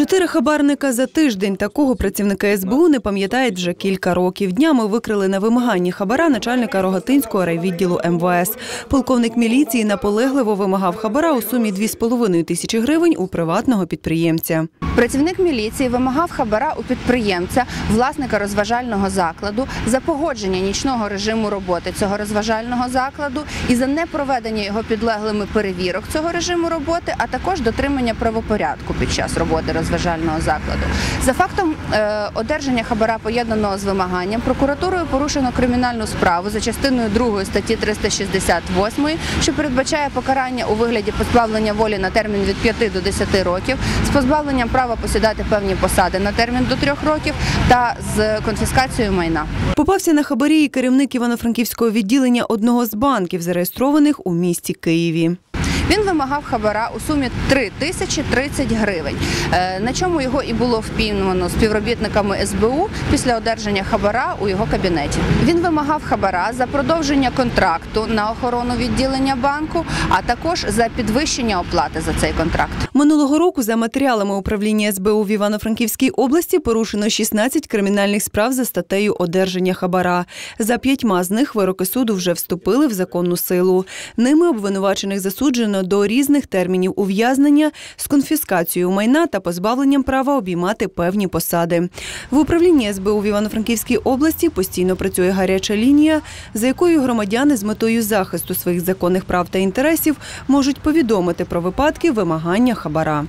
Чотири хабарника за тиждень. Такого працівники СБУ не пам'ятають вже кілька років. Днями викрили на вимаганні хабара начальника Рогатинського райвідділу МВС. Полковник міліції наполегливо вимагав хабара у сумі 2,5 тисячі гривень у приватного підприємця. Працівник міліції вимагав хабара у підприємця, власника розважального закладу, за погодження нічного режиму роботи цього розважального закладу і за непроведення його підлеглими перевірок цього режиму роботи, а також дотримання правопорядку під час роботи розважального закладу. За фактом е, одержання хабара поєднаного з вимаганням прокуратурою порушено кримінальну справу за частиною 2 статті 368, що передбачає покарання у вигляді позбавлення волі на термін від 5 до 10 років з позбавленням права посідати певні посади на термін до 3 років та з конфіскацією майна. Попався на хабарі і керівник Івано-Франківського відділення одного з банків, зареєстрованих у місті Києві. Він вимагав хабара у сумі 3 тисячі 30 гривень, е, на чому його і було впіймано співробітниками СБУ після одержання хабара у його кабінеті. Він вимагав хабара за продовження контракту на охорону відділення банку, а також за підвищення оплати за цей контракт. Минулого року за матеріалами управління СБУ в Івано-Франківській області порушено 16 кримінальних справ за статтею одержання хабара. За п'ятьма з них вироки суду вже вступили в законну силу. Ними обвинувачених засуджено до різних термінів ув'язнення з конфіскацією майна та позбавленням права обіймати певні посади. В управлінні СБУ в Івано-Франківській області постійно працює гаряча лінія, за якою громадяни з метою захисту своїх законних прав та інтересів можуть повідомити про випадки вимагання хабара.